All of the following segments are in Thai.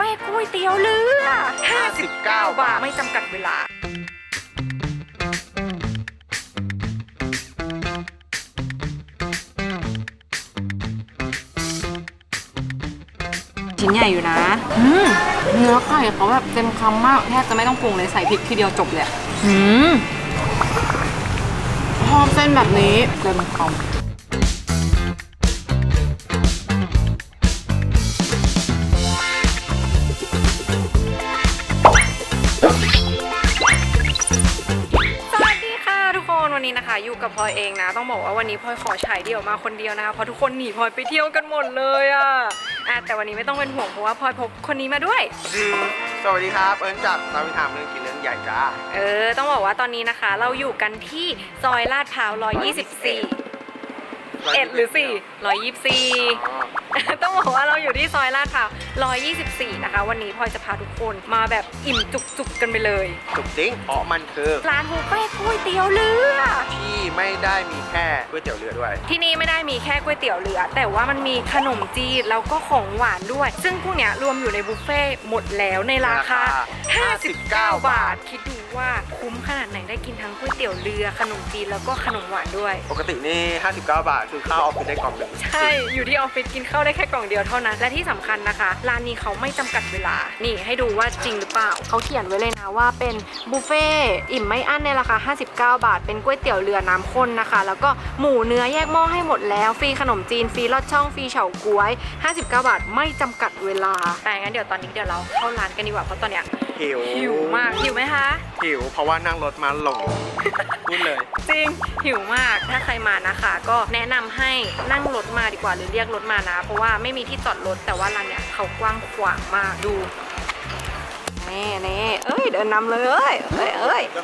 เฟ่ต์ก๋วยเตี๋ยวเรือ59 บาท ไม่จำกัดเวลา ชิ้นใหญ่อยู่นะ อืมเนื้อไก่เขาแบบเต็มคำมากแทบจะไม่ต้องปรุงเลยใส่พริกทีเดียวจบเลยอะอืมชอบเส้นแบบนี้เต็มคำ วันนี้นะคะ อยู่กับพลอยเองนะ ต้องบอกว่าวันนี้พลอยขอฉายเดี่ยวมาคนเดียวนะคะเพราะทุกคนหนีพลอยไปเที่ยวกันหมดเลยอะอะแต่วันนี้ไม่ต้องเป็นห่วงเพราะว่าพลอยพบคนนี้มาด้วยอืมสวัสดีครับ เอิญจากราวิธามเรื่องกินเรื่องใหญ่จ้า เออ ต้องบอกว่าตอนนี้นะคะ เราอยู่กันที่ซอยลาดพร้าว124 เอ็ดหรือ 4 124 ต้องบอกว่าเราอยู่ที่ซอยลาดพร้าว124 นะคะ วันนี้พลอยจะพาทุกคนมาแบบอิ่มจุกๆกันไปเลยถูกจริงเพราะมันคือร้านบุฟเฟ่ต์ก๋วยเตี๋ยวเรือ ที่ไม่ได้มีแค่ก๋วยเตี๋ยวเรือด้วย ที่นี่ไม่ได้มีแค่ก๋วยเตี๋ยวเรือ แต่ว่ามันมีขนมจีนแล้วก็ของหวานด้วย ซึ่งพวกเนี้ยรวมอยู่ในบุฟเฟ่ต์หมดแล้วในราคา 59 บาท คิดดูว่าคุ้มขนาดไหนได้กินทั้งก๋วยเตี๋ยวเรือขนมจีนแล้วก็ขนมหวานด้วย ปกตินี่ 59 บาทคือข้าวออฟฟิศได้กล่องหนึ่งใช่ อยู่ที่ออฟฟิศกินข้าวได้แค่กล่องเดียวเท่านั้น และที่สำคัญนะคะ ร้านนี้เขาไม่จำกัดเวลา นี่ให้ดูว่าจริงหรือเปล่า เขาเขียนไว้เลยนะว่าเป็นบุฟเฟ่ต์อิ่มไม่อั้นในราคา 59 บาท เป็นก๋วยเตี๋ยวเรือน้ำข้นนะคะ แล้วก็หมูเนื้อแยกหม้อให้หมดแล้ว ฟรีขนมจีน ฟรีลอดช่อง ฟรีเฉาก๊วย 59 บาท ไม่จำกัดเวลา แต่งั้นเดี๋ยวตอนนี้เดี๋ยวเราเข้าร้านกันดีกว่า เพราะตอนเนี้ยหิวหิวมากหิวไหมคะหิว เพราะว่านั่งรถมาหลงพูดเลย จริงหิวมากถ้าใครมานะคะ ก็แนะนำให้นั่งรถมาดีกว่าหรือเรียกรถมานะ เพราะว่าไม่มีที่จอดรถแต่ว่าร้านเนี้ยเขากว้างขวางมากดูแน่แน่เอ้ยเดินนำเลยเอ้ยเอ้ยเอ้ยเข้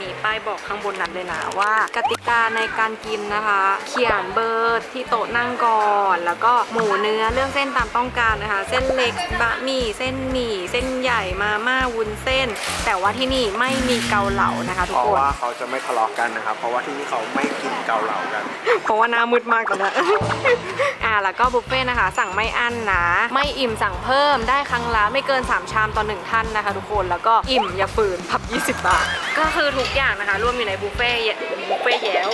มีป้ายบอกข้างบนนั้นเลยนะว่ากติกาในการกินนะคะ เขียนเบอร์ ที่โต๊ะนั่งก่อน แล้วก็หมูเนื้อเรื่องเส้นตามต้องการนะคะ เส้นเล็กบะหมี่เส้นหมี่เส้นใหญ่มาม่าวุ้นเส้น แต่ว่าที่นี่ไม่มีเกาเหลานะคะทุเพกราะคนว่าเขาจะไม่ทะเลาะกันนะครับ เพราะว่าที่นี่เขาไม่กินเกาเหลากัน เพราะว่าหน้ามืดมากตอนนี้ อ่าแล้วก็บุฟเฟ่ต์นะคะ สั่งไม่อั้นนะ ไม่อิ่มสั่งเพิ่มได้ครั้งละไม่เกิน 3 ชามต่อหนึ่งท่านนะคะ ทุกคนแล้วก็อิ่มอย่าฝืนพับ 20 บาท ก็คือทุกอย่างนะคะ รวมอยู่ในบุฟเฟ่ต์เย บุฟเฟ่แย้ว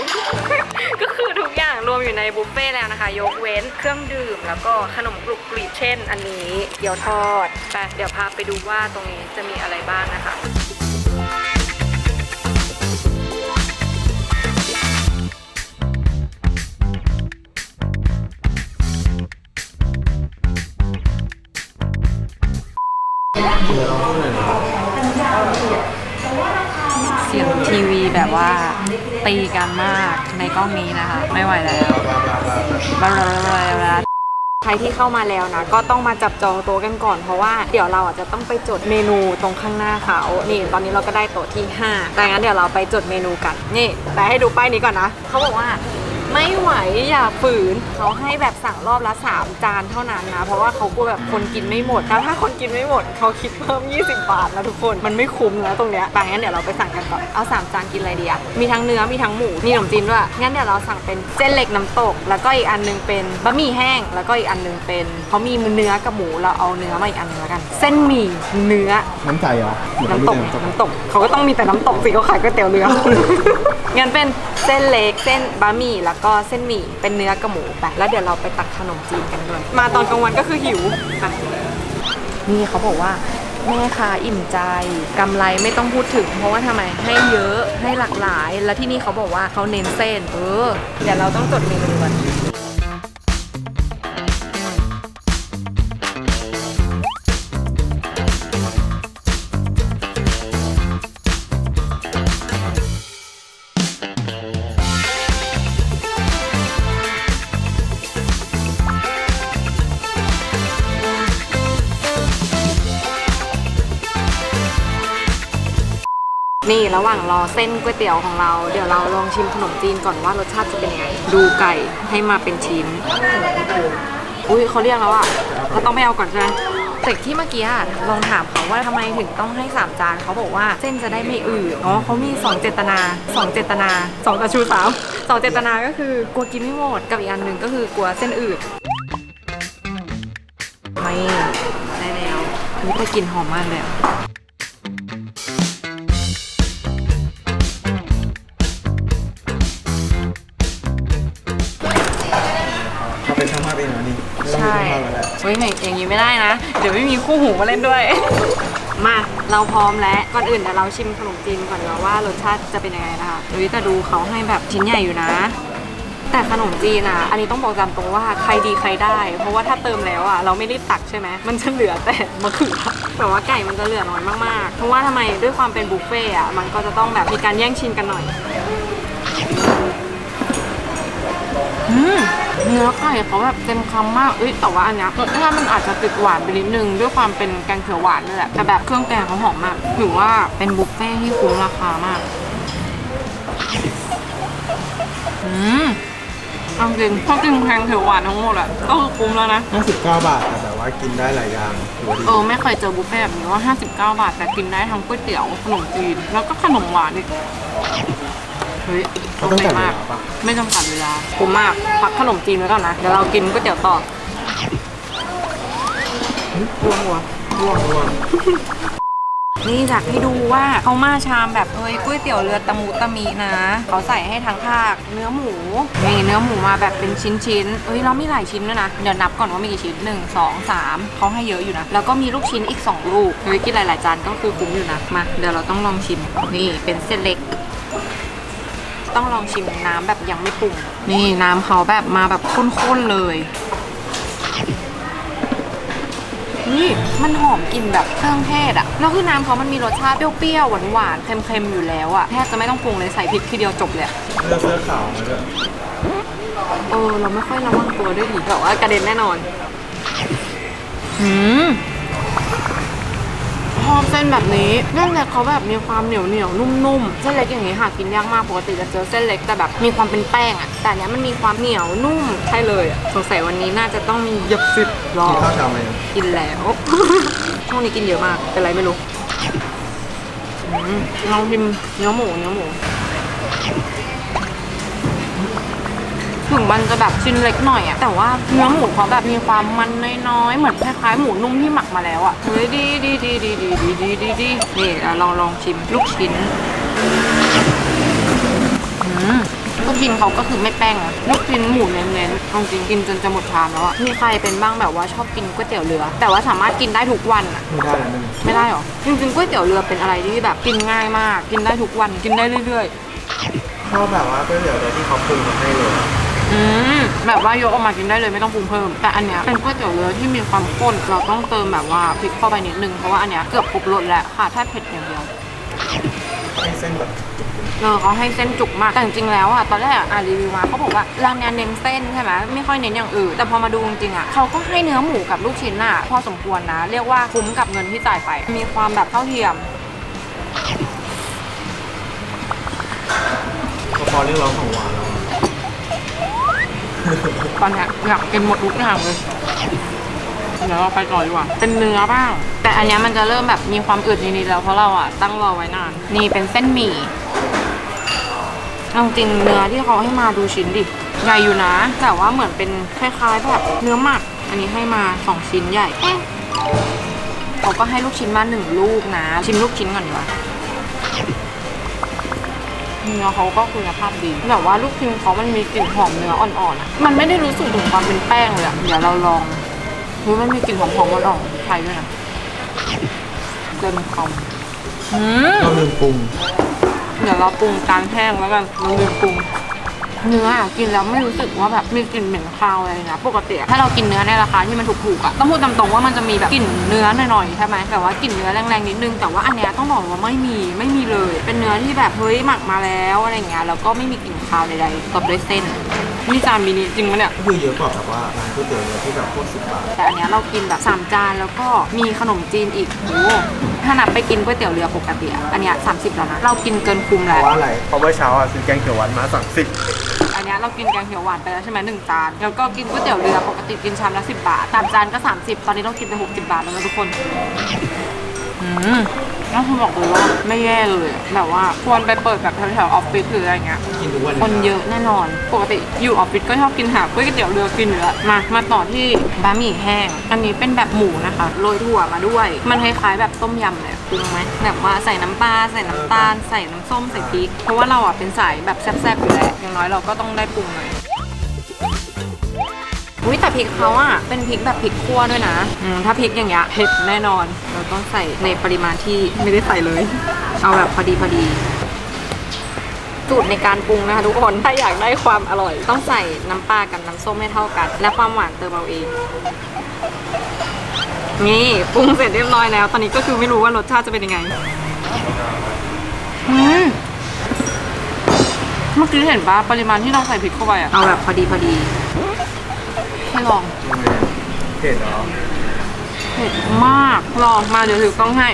ก็คือทุกอย่างรวมอยู่ในบุฟเฟ่แล้วนะคะ ยกเว้นเครื่องดื่ม แล้วก็ขนมกรุบกรีบเช่น อันนี้เกี๊ยวทอดไปเดี๋ยวพาไปดูว่าตรงนี้จะมีอะไรบ้างนะคะ ว่าตีกันมากในกล้องนี้นะคะ ไม่ไหวแล้วบลาบลาบลาใครที่เข้ามาแล้วนะ ก็ต้องมาจับจองโต๊ะกันก่อนเพราะว่าเดี๋ยวเราอาจจะต้องไปจดเมนูตรงข้างหน้าเขานี่ ตอนนี้เราก็ได้โต๊ะที่5แต่งั้นเดี๋ยวเราไปจดเมนูกันนี่ แต่ให้ดูป้ายนี้ก่อนนะเขาบอกว่า ไม่ไหวอย่าฝืนเขาให้แบบสั่งรอบละ 3 จานเท่านั้นนะ เพราะว่าเขากลัวแบบคนกินไม่หมดแล้วถ้าคนกินไม่หมดเขาคิดเพิ่ม 20 บาทนะทุกคนมันไม่คุ้มนะตรงเนี้ยแต่งั้นเดี๋ยวเราไปสั่งกันก่อนเอาสามจานกินอะไรดีอะมีทั้งเนื้อมีทั้งหมูมีขนมจีนด้วยงั้นเดี๋ยวเราสั่งเป็นเส้นเล็กน้ำตก แล้วก็อีกอันหนึงเป็นบะหมี่แห้ง แล้วก็อีกอันหนึงเป็นเขามีเนื้อกับหมูเราเอาเนื้อมาอีกอันหนึงแล้วกัน เส้นหมี่เนื้อน้ำใจเหรอหรือน้ำตกไม่ใช่น้ำตกเขาก็ต้องมีแต่น้ำตกสิเขาขายก๋วยเตี๋ยวเรืองั้นเป็นเส้นเล็กเส้นบะหมี่แล้วก็เส้นหมี่เป็นเนื้อกับหมูไปแล้วเดี๋ยวเราไปตักขนมจีนกันด้วย มาตอนกลางวันก็คือหิวไปนี่เขาบอกว่าแม่ค้าอิ่มใจกำไรไม่ต้องพูดถึง เพราะว่าทำไมให้เยอะให้หลากหลาย แล้วที่นี่เขาบอกว่าเขาเน้นเส้น เออ เดี๋ยวเราต้องจดเมนูกัน นี่ระหว่างรอเส้นก๋วยเตี๋ยวของเรา เดี๋ยวเราลองชิมขนมจีนก่อนว่ารสชาติจะเป็นยังไง ดูไก่ให้มาเป็นชิ้น อุ้ยเขาเรียกแล้วอะเราต้องไม่เอาก่อนใช่ไหมแต่ที่เมื่อกี้ลองถามเขาว่าทำไมถึงต้องให้ 3 จานเขาบอกว่าเส้นจะได้ไม่อืดอ๋อเขามี 2 เจตนา 2 เจตนา2ตะชูสามสองเจตนาก็คือกลัวกินไม่หมดกับอีกอันหนึ่งก็คือกลัวเส้นอืดไม่ได้แล้วนี่ไปกลินหอมมากเลย เฮ้ยอย่างนี้ไม่ได้นะ เดี๋ยวไม่มีคู่หูมาเล่นด้วย มาเราพร้อมแล้วก่อนอื่นเดี๋ยวเราชิมขนมจีนก่อนดีกว่าว่ารสชาติจะเป็นยังไงนะคะเฮ้ยแต่ดูเขาให้แบบชิ้นใหญ่อยู่นะ แต่ขนมจีนอะ อันนี้ต้องบอกตามตรงว่าใครดีใครได้ เพราะว่าถ้าเติมแล้วอะเราไม่ได้ตักใช่ไหมมันจะเหลือแต่มะเขือแต่ว่าไก่มันจะเหลือน้อยมากๆ เพราะว่าทำไมด้วยความเป็นบุฟเฟ่อะมันก็จะต้องแบบมีการแย่งชิงกันหน่อย อืม เนื้อไก่เขาแบบเต็มคำมากเอ้ยแต่ว่าอันเนี้ยรสชาติมันอาจจะติดหวานไปนิดนึงด้วยความเป็นแกงเขียวหวานนี่แหละแต่แบบเครื่องแกงเขาหอมมากถือว่าเป็นบุฟเฟ่ที่คุ้มราคามากอืมเอาจริงถ้ากินแกงเขียวหวานทั้งหมดอะก็คือคุ้มแล้วนะ59 บาทแต่แบบว่ากินได้หลายอย่างถือว่าดีเออไม่เคยเจอบุฟเฟ่ต์แบบนี้ว่า 59 บาท แต่กินได้ทั้งก๋วยเตี๋ยวขนมจีนแล้วก็ขนมหวานอีก เฮ้ยเขาต้องโคจัดเวมาลากปะไม่จำกัดเวลาคุ้มมากพักขนมจีนไว้ก่อนนะ เดี๋ยวเรากินก๋วยเตี๋ยวต่อหัวหัวร่วงร่วงนี่อยากให้ดูว่าเขามาชามแบบเฮ้ยก๋วยเตี๋ยวเรือตะมูตะมีนะ เขาใส่ให้ทั้งภาคเนื้อหมูนี่เนื้อหมูมาแบบเป็นชิ้นชิ้นๆเอ้ยเรามีหลายชิ้นด้วยนะ เดี๋ยวนับก่อนว่ามีกี่ชิ้นหนึ่งสองสามเขาให้เยอะอยู่นะ แล้วก็มีลูกชิ้นอีก 2 ลูกเฮ้ยกินหลายๆจานก็คือคุ้มอยู่นะ มา เดี๋ยวเราต้องลองชิม นี่เป็นเส้นเล็ก ต้องลองชิมน้ำแบบยังไม่ปรุง นี่น้ำเขาแบบมาแบบข้นๆเลย นี่มันหอมกลิ่นแบบเครื่องเทศอะแล้วคือน้ำเขามันมีรสชาติเปรี้ยวๆหวานๆเค็มๆอยู่แล้วอะแทบจะไม่ต้องปรุงเลยใส่พริกทีเดียวจบเลยอะเลือกเสื้อขาวมาด้วยเออเราไม่ค่อยระวังตัวด้วยดิแต่ว่ากระเด็นแน่นอน อืมช อบเส้นแบบนี้เส้นเล็กเขาแบบมีความเหนียวเหนียวนุ่มเส้นเล็กอย่างนี้หากินยากมากปกติจะเจอเส้นเล็กแต่แบบมีความเป็นแป้งอะแต่เนี้ยมันมีความเหนียวนุ่มใช่เลยอะสงสัยวันนี้น่าจะต้องมียับสิบรอกินข้าวเช้าไหมกินแล้ว ช่วงนี้กินเยอะมากเป็นไรไม่รู้ลองพิมเนื้อหมูเนื้อหมู ถึงมันจะแบบชิ้นเล็กหน่อยอะแต่ว่าเนื้อหมูเขาแบบมีความมันน้อยๆเหมือนคล้ายๆหมูนุ่มที่หมักมาแล้วอะเฮ้ยดีดีดีดีดีดีดีดีดีนี่อะลองลองชิมลูกชิ้นอืมลูกชิ้นเขาก็คือไม่แป้งอะลูกชิ้นหมูเน้นๆเอาจริงกินจนจะหมดชามแล้วอะมีใครเป็นบ้างแบบว่าชอบกินก๋วยเตี๋ยวเรือ แต่ว่าสามารถกินได้ทุกวันอะไม่ได้แล้วนึงไม่ได้หรอจริงๆก๋วยเตี๋ยวเรือเป็นอะไรที่แบบกินง่ายมาก กินได้ทุกวันกินได้เรื่อยชอบแบบว่าก๋วยเตี๋ยวเรือที่เขาปรุงมาให้เลย อืมแบบว่ายกออกมากินได้เลยไม่ต้องปรุงเพิ่ม แต่อันเนี้ยเป็นก๋วยเตี๋ยวเรือที่มีความข้น เราต้องเติมแบบว่าพริกเข้าไปนิดนึง เพราะว่าอันเนี้ยเกือบครบรสแล้วค่ะแค่เผ็ดอย่างเดียวให้เส้นแบบเออเขาให้เส้นจุกมาก แต่จริงๆแล้วอะตอนแรกอ่านรีวิวมาเขาบอกว่าร้านเนี้ยเน้นเส้นใช่ไหมไม่ค่อยเน้นอย่างอื่นแต่พอมาดูจริงๆอะเขาก็ให้เนื้อหมูกับลูกชิ้นอะพอสมควรนะ เรียกว่าคุ้มกับเงินที่จ่ายไป มีความแบบเท่าเทียมก็พอเรียกร้องของหวานแล้ว ตอนเนี้ยอยากกินหมดทุกอย่างเลยเดี๋ยวเราไปต่อดีกว่า เป็นเนื้อบ้าง แต่อันเนี้ยมันจะเริ่มแบบมีความอืดนิดๆแล้วเพราะเราอะตั้งรอไว้นาน นี่เป็นเส้นหมี่เอาจริงเนื้อที่เขาให้มาดูชิ้นดิ ใหญ่อยู่นะ แต่ว่าเหมือนเป็นคล้ายๆแบบเนื้อหมัก อันนี้ให้มาสองชิ้นใหญ่เอ๊ะเขาก็ให้ลูกชิ้นมาหนึ่งลูกนะ ชิมลูกชิ้นก่อนดีกว่า เนื้อเขาก็คุณภาพดีแต่ว่าลูกชิ้นเขามันมีกลิ่นหอมเนื้ออ่อนๆอะ มันไม่ได้รู้สึกถึงความเป็นแป้งเลยอะเดี๋ยวเราลองเฮ้ยมันมีกลิ่นหอมๆอ่อนๆไทยด้วยนะเต็มคำอืมเราลืมปรุง เดี๋ยวเราปรุงจานแห้งแล้วกันเราลืมปรุง เนื้อกินแล้วไม่รู้สึกว่าแบบมีกลิ่นเหม็นคาวอะไรเลยนะปกติถ้าเรากินเนื้อในราคาที่มันถูกๆอะต้องพูดตามตรงว่ามันจะมีแบบกลิ่นเนื้อหน่อยๆใช่ไหมแต่ว่ากลิ่นเนื้อแรงๆนิดนึงแต่ว่าอันเนี้ยต้องบอกว่าไม่มีไม่มีเลย เป็นเนื้อที่แบบเฮ้ยหมักมาแล้วอะไรเงี้ยแล้วก็ไม่มีกลิ่นคาวใดๆตบด้วยเส้น นี่จานมินิจริงปะเนี่ย คือเยอะกว่าแบบว่าร้านก๋วยเตี๋ยวเรือที่แบบพวกสิบบาทแต่อันเนี้ยเรากินแบบ3จานแล้วก็มีขนมจีนอีกโอ้ถ้านับไปกินก๋วยเตี๋ยวเรือปกติอะอันเนี้ย30แล้วนะ เรากินเกินคุ้มเพแล้ว ราะว่าอะไรเพราะเมื่อเช้าอะซื้อแกงเขียวหวานมาสั่งสิบอันเนี้ยเรากินแกงเขียวหวานไปแล้วใช่ไหมหนึ่งจาน แล้วก็กินก๋วยเตี๋ยวเรือปกติกินชามละ10บาทสามจานก็30ตอนนี้เรากินไป60บาทแล้วนะทุกคน อืม แล้วคุณบอกเลยว่าไม่แย่เลยอะแบบว่าควรไปเปิดแบบแถวๆออฟฟิศหรืออะไรเงี้ย กินทุกวันคนเยอะแน่นอน ปกติอยู่ออฟฟิศก็ชอบกินหาก๋วยเตี๋ยวเรือกินอยู่แล้วมา มาต่อที่บะหมี่แห้ง อันนี้เป็นแบบหมูนะคะโรยถั่วมาด้วย มันคล้ายๆแบบต้มยำเลยปรุงไหมแบบว่าใส่น้ำปลาใส่น้ำตาล ใส่น้ำส้มใส่พริก เพราะว่าเราอะเป็นสายแบบแซ่บๆอยู่แล้วอย่างน้อยเราก็ต้องได้ปรุงหน่อย อุ้ยแต่พริกเขาอะเป็นพริกแบบพริกคั่วด้วยนะอืมถ้าพริกอย่างเงี้ยเผ็ดแน่นอน เราต้องใส่ในปริมาณที่ไม่ได้ใส่เลย เอาแบบพอดีพอดีสูตรในการปรุงนะคะทุกคนถ้าอยากได้ความอร่อย ต้องใส่น้ำปลากับน้ำส้มให้เท่ากัน และความหวานเติมเอาเอง นี่ปรุงเสร็จเรียบร้อยแล้ว ตอนนี้ก็คือไม่รู้ว่ารสชาติจะเป็นยังไงอืมเมื่อกี้เห็นปะปริมาณที่เราใส่พริกเข้าไปอะเอาแบบพอดีพอดี ให้ลองเผ็ดเหรอเผ็ดมากลองมาเดี๋ยวถือกล้องให้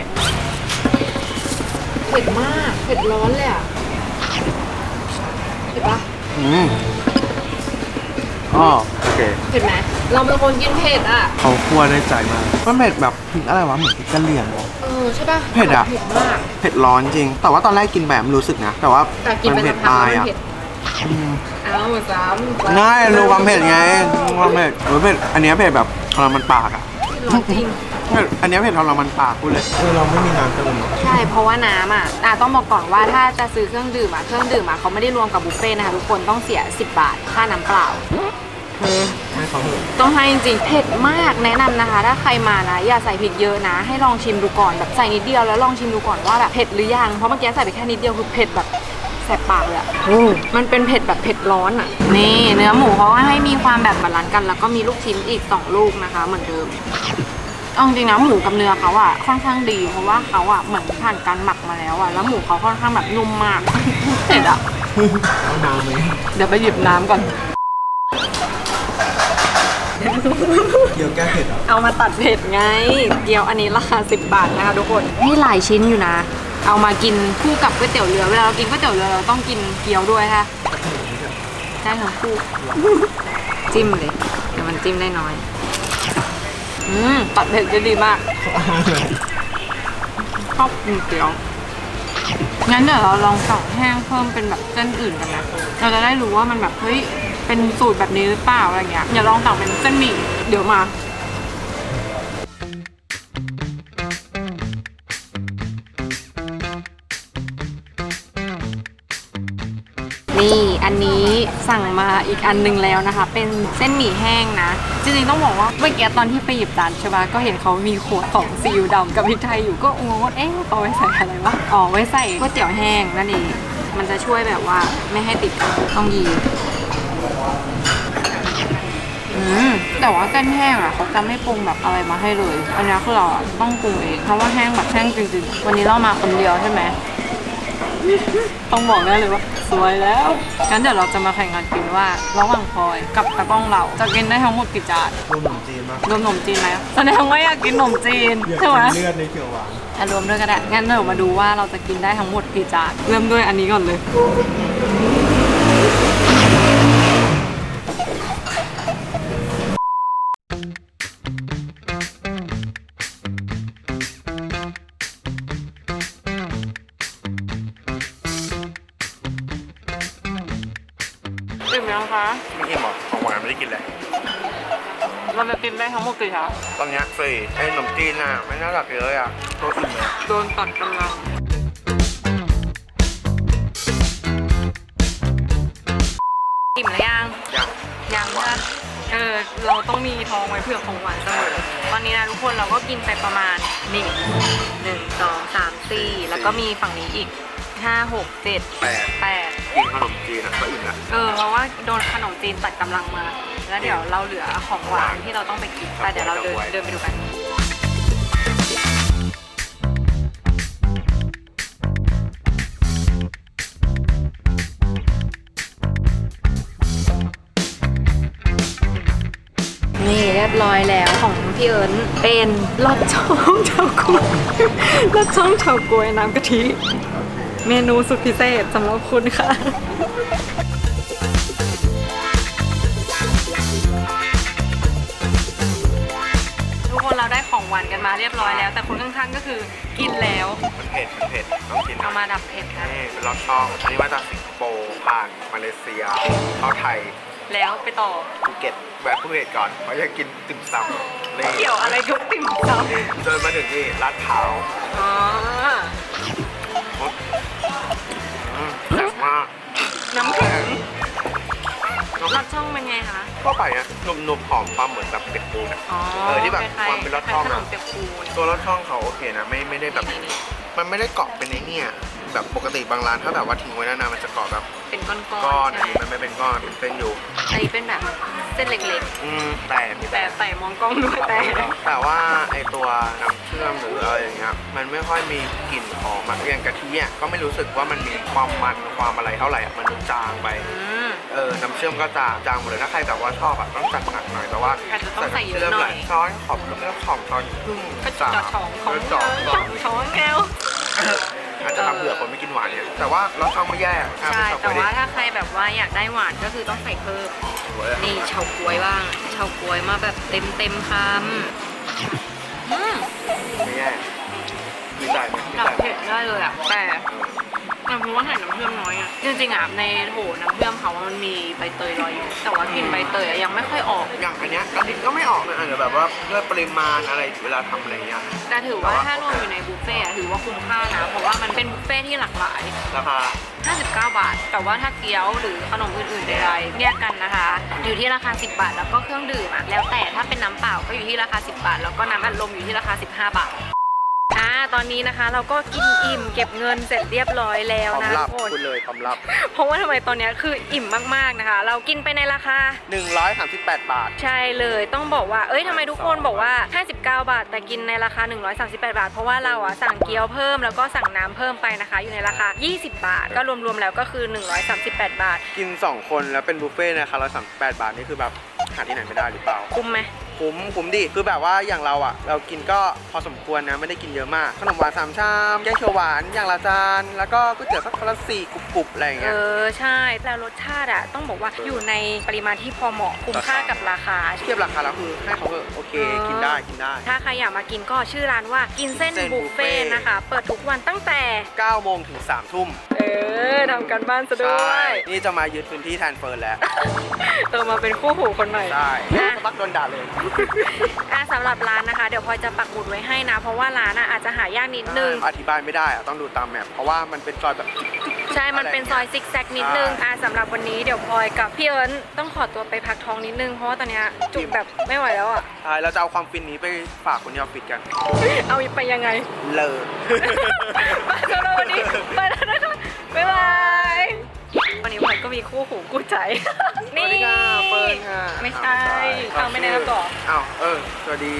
เผ็ดมากเผ็ดร้อนเลยอะเผ็ดปะอืมอ๋อโอเคเผ็ดไหมเราเป็นคนกินเผ็ดอะเขาคั่วได้ใจมากมันเผ็ดแบบพริกอะไรวะเหมือนพริกกะเหรี่ยงเหรอเออใช่ปะเผ็ดอะเผ็ดมากเผ็ดร้อนจริง แต่ว่าตอนแรกกินแบบไม่รู้สึกนะแต่ว่าแต่กินมัไปเผ็สัดกพัปลากยมันอะ เผ็ดอืมเอาสามง่ายดูความเผ็ดไงดูความเผ็ดโอ้ยเผ็ดอันเนี้ยเผ็ดแบบทรมานปากอะร้อนจริง เผ็ดอันเนี้ยเผ็ดทรมานปากกูเลยเออเราไม่มีน้ำเติมหรอใช่ เพราะว่าน้ำอะอะต้องบอกก่อนว่าถ้าจะซื้อเครื่องดื่มอะ เครื่องดื่มอะเขาไม่ได้รวมกับบุฟเฟ่ต์นะคะทุกคนต้องเสีย 10 บาท ค่าน้ำเปล่าให้เขาเถอะต้องให้จริงๆเผ็ดมากแนะนำนะคะ ถ้าใครมานะ อย่าใส่พริกเยอะนะ ให้ลองชิมดูก่อนแบบใส่นิดเดียวแล้วลองชิมดูก่อนว่าแบบเผ็ดหรือยัง เพราะเมื่อกี้ใส่ไปแค่นิดเดียวคือเผ็ดแบบแสบปากเลยอะมันเป็นเผ็ดแบบเผ็ดร้อนอะนี่เนื้อหมูเขาก็ให้มีความแบบบาลานซ์กัน แล้วก็มีลูกชิ้นอีก 2 ลูกนะคะ เหมือนเดิมเอาจริงๆนะหมูกับเนื้อเขาอะค่อนข้างดี เพราะว่าเขาอะเหมือนผ่านการหมักมาแล้วอะแล้วหมูเขาค่อนข้างแบบนุ่มมากเผ็ดอะเอาน้ำไหมเดี๋ยวไปหยิบน้ำก่อนเดี๋ยวแก้เผ็ดเหรอเอามาตัดเผ็ดไง เกี๊ยวอันนี้ราคา 10 บาทนะคะทุกคนนี่หลายชิ้นอยู่นะ เอามากินคู่กับก๋วยเตี๋ยวเรือเวลาเรากินก๋วยเตี๋ยวเรือเราต้องกินเกี๊ยวด้วยค่ะใช่ทั้งคู่ จิ้มเลยเดี๋ยวมันจิ้มได้น้อย อืมตัดเผ็ดได้ดีมากชอบกินเกี๊ยวงั้นเดี๋ยวเราลองสั่งแห้งเพิ่มเป็นแบบเส้นอื่นกันนะ เราจะได้รู้ว่ามันแบบเฮ้ยเป็นสูตรแบบนี้หรือเปล่าอะไรเงี้ยอย่าลองสั่งเป็นเส้นหมี่เดี๋ยวมา อันนี้สั่งมาอีกอันหนึงแล้วนะคะ เป็นเส้นหมี่แห้งนะ จริงๆต้องบอกว่าเมื่อกี้ตอนที่ไปหยิบจานใช่ปะก็เห็นเขามีขวดของซีอิ๊วดำกับพริกไทยอยู่ก็งงว่าเอ๊ะเอาไว้ใส่อะไรวะอ๋อไว้ใส่ก๋วยเตี๋ยวแห้งนั่นเองมันจะช่วยแบบว่าไม่ให้ติดต้องยีแต่ว่าเส้นแห้งอะเขาจะไม่ปรุงแบบอะไรมาให้เลย อันนี้คือเราต้องปรุงเองเพราะว่าแห้งแบบแห้งจริงๆ วันนี้เรามาคนเดียวใช่ไหม ต้องบอกได้เลยว่าสวยแล้ว งั้นเดี๋ยวเราจะมาแข่งกันกินว่า ระหว่างพลอยกับตะกล้องเรา จะกินได้ทั้งหมดกี่จานรวมขนมจีนมากรวมขนมจีนไหมแสดงว่าอยากกินขนมจีนอยากใช่ไหมกินเลือดในเขียวหวานอะรวมด้วยก็ได้งั้นเดี๋ยวมาดูว่าเราจะกินได้ทั้งหมดกี่จานเริ่มด้วยอันนี้ก่อนเลย ฟรีไอ้ขนมจีนน่ะไม่น่าหลักเลยอะตัวอิ่มเลยโดนตัดกำลังอิ่มหรือยัง ยังยังนะเออ เราต้องมีทองไว้เผื่อของหวานเสมอ ตอนนี้นะทุกคนเราก็กินไปประมาณนี่หนึ่งสองสามสี่แล้วก็มีฝั่งนี้อีกห้าหกเจ็ดแปดแปดกินขนมจีนอะก็อิ่มละเออ เพราะว่าโดนขนมจีนตัดกำลังมา แล้วเดี๋ยวเราเหลือของหวานที่เราต้องไปกินแต่เดี๋ยวเราเดินเดินไปดูกัน นี่เรียบร้อยแล้วของพี่เอิญเป็นลอดช่องเฉาก๊วยลอดช่องเฉาก๊วยน้ำกะทิ เมนูสุดพิเศษสำหรับคุณค่ะ ของหวานกันมาเรียบร้อยแล้ว แต่คนข้างๆก็คือกินแล้วมันเผ็ดมันเผ็ดต้องกินเอามาดับเผ็ดค่ะนี่เป็นรสช่องอันนี้มาจากสิงคโปร์ผ่านมาเลเซียเข้าไทยแล้วไปต่อภูเก็ตแวะภูเก็ตก่อนเพราะอยากกินติ่มซำนี่เกี่ยวอะไรกับติ่มซำจนมาถึงนี่ลาดพร้าวอ๋ออืมแซ่บมากน้ำแข็ง รสช่องเป็นไงคะ ก็ไปนะนุ่มๆหอมความเหมือนแบบเป็ดปูนะอ๋อเออที่แบบคล้ยๆความเป็นรสช่องคล้ายๆขนอะมเปียกปูนตัวรสช่องเขาโอเคนะไม่ไม่ได้แบบ มันไม่ได้เกาะเป็นไอ้เนี่ย แบบปกติบางร้านถ้าแบบว่าทิ้งไว้นานๆมันจะเกาะแบบ เป็นก้อนๆก้อนใช่อันไหมนี้มันไม่เป็นก้อนเป็นเส้นอยู่อันนี้เป็นแบบเส้นเล็กอืมแต่มีๆ แต่ใส่มองกล้องด้วยแต่แต่ว่าไอตัวน้ำเชื่อมหรืออะไรอย่างเงี้ยมันไม่ค่อยมีกลิ่นหอมอะอย่างกะทิอะก็ไม่รู้สึกว่ามันมีความมันความอะไรเท่าไหร่อะมันจางไป อืม เออ น้ำเชื่อมก็จางจางหมดเลยถ้าใครแบบว่าชอบอะต้องจัดหนักหน่อยแต่ว่าอาจจะต้องใส่เยอะหน่อยำชื่มช้อนขอบแล้วก็ขอบช้อนครึ่งก็จอดช่องของจอดช่องช่องแก้วอาจจะทำเผื่อคนไม่กินหวานเนี่ยแต่ว่าเราช่องไม่แย่อะใช่แต่ว่าถ้าใครแบบว่าอยากได้หวานก็คือต้องใส่เพิ่มนี่เฉาก๊วยบ้างเฉาก๊วยมาแบบเต็มเต็มๆคำอืมไม่แย่มีใจไหมมีดับใจไหมเผ็ดได้เลยอะแต่ แต่เพราะว่าใส่น้ำเชื่อมน้อยอะ จริงๆอะในโถน้ำเชื่อมเขามันมีใบเตยลอยอยู่ แต่ว่ากลิ่นใบเตยอะยังไม่ค่อยออก อย่างอันเนี้ยกะทิก็ไม่ออกนะอาจจะแบบว่าด้วยปริมาณอะไรเวลาทำอะไรเงี้ยแต่ถือว่าถ้ารวมอยู่ในบุฟเฟ่ต์อะถือว่าคุ้มค่านะ เพราะว่ามันเป็นบุฟเฟ่ต์ที่หลากหลาย ราคา59 บาท แต่ว่าถ้าเกี๊ยวหรือขนมอื่นๆใดๆแยกกันนะคะ อยู่ที่ราคา 10 บาท แล้วก็เครื่องดื่มอะแล้วแต่ถ้าเป็นน้ำเปล่าก็อยู่ที่ราคา 10 บาท แล้วก็น้ำอัดลมอยู่ที่ราคา 15 บาท อ่าตอนนี้นะคะเราก็กินอิ่มเก็บเงินเสร็จเรียบร้อยแล้วความนะลับทุกคน คุณเลยความลับ เพราะว่าทำไมตอนเนี้ยคืออิ่มมากๆนะคะ เรากินไปในราคา 138 บาท ใช่เลยต้องบอกว่า เอ้ยทำไมทุกคนบอกว่า 59 บาท แต่กินในราคา 138 บาท เพราะว่าเราอะสั่งเกี๊ยวเพิ่มแล้วก็สั่งน้ำเพิ่มไปนะคะ อยู่ในราคา 20 บาท ก็รวมๆแล้วก็คือ 138 บาทกิน 2 คนแล้วเป็นบุฟเฟ่ต์นะคะ138 บาทนี่คือแบบหาที่ไหนไม่ได้หรือเปล่า คุ้มไหม คุ้มคุ้มดิคือแบบว่าอย่างเราอะ เรากินก็พอสมควรนะไม่ได้กินเยอะมากขนมหวานสามชามแกงเขียวหวานอย่างละจานแล้วก็ก๋วยเตี๋ยวสักคนละสี่กรุบๆอะไรอย่างเอเงี้ยอใช่แต่รสชาติอะต้องบอกว่าอยู่ในปริมาณที่พอเหมาะคุ้มค่ากับราคา เทียบราคาแล้วคือให้เขาเออโอเคเออกินได้กินได้ ถ้าใครอยากมากินก็ชื่อร้านว่ากินเส้นเส้นบุฟเฟ่ต์บุฟเฟ่ต์ นะคะ เปิดทุกวันตั้งแต่ 9โมงถึง3ทุ่ม เออทำกันบ้านซะด้วใช่ยนี่จะมายึดพื้นที่แทนเฟิร์นแล้ว เออมาเป็นคู่หูคนหน่อยใช่อะสปักโดนด่าเลย อะสำหรับร้านนะคะ เดี๋ยวพลอยจะปักหมุดไว้ให้นะ เพราะว่าร้านอะอาจจะหายากนิดนึง อธิบายไม่ได้อะต้องดูตามแมพเพราะว่ามันเป็นซอยแบบ ใช่ มันเป็นซอยซิกแซกนิดนึงอะสำหรับวันนี้เดี๋ยวพลอยกับพี่เอิญต้องขอตัวไปพักท้องนิดนึง เพราะว่าตอนเนี้ยจุกแบบไม่ไหวแล้วอะ ใช่เราจะเอาความฟินนี้ไปฝากคนที่ออฟฟิศกัน เอาไปยังไงเลยไปสำหรับวันนี้ไปแล้วนะคะบ๊ายบาย วันนี้พลอยก็มีคู่หูคู่ใจสวัสดีค่ะเฟิร์นค่ะไม่ใช่เอาไม่ได้แล้วต่ออ้าวเออ สวัสดี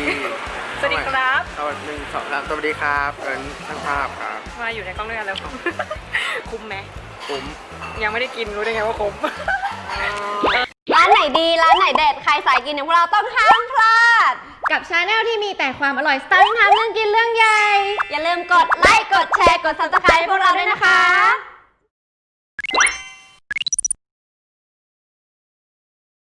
สวัสดีครับ สวัสดีหนึ่งสองสามสวัสดีครับเอิญช่างภาพครับ มาอยู่ในกล้องด้วยกันแล้ว คุ้มไหมผมยังไม่ได้กินรู้ได้ไงว่าคุ้มร้านไหนดี ร้านไหนเด็ด ใครสายกินอย่างพวกเราต้องห้ามพลาด กับชาแนลที่มีแต่ความอร่อยสไตล์ทำเรื่องกินเรื่องใหญ่ อย่าลืมกดไลค์ กดแชร์ กด subscribe ให้พวกเราด้วยนะคะ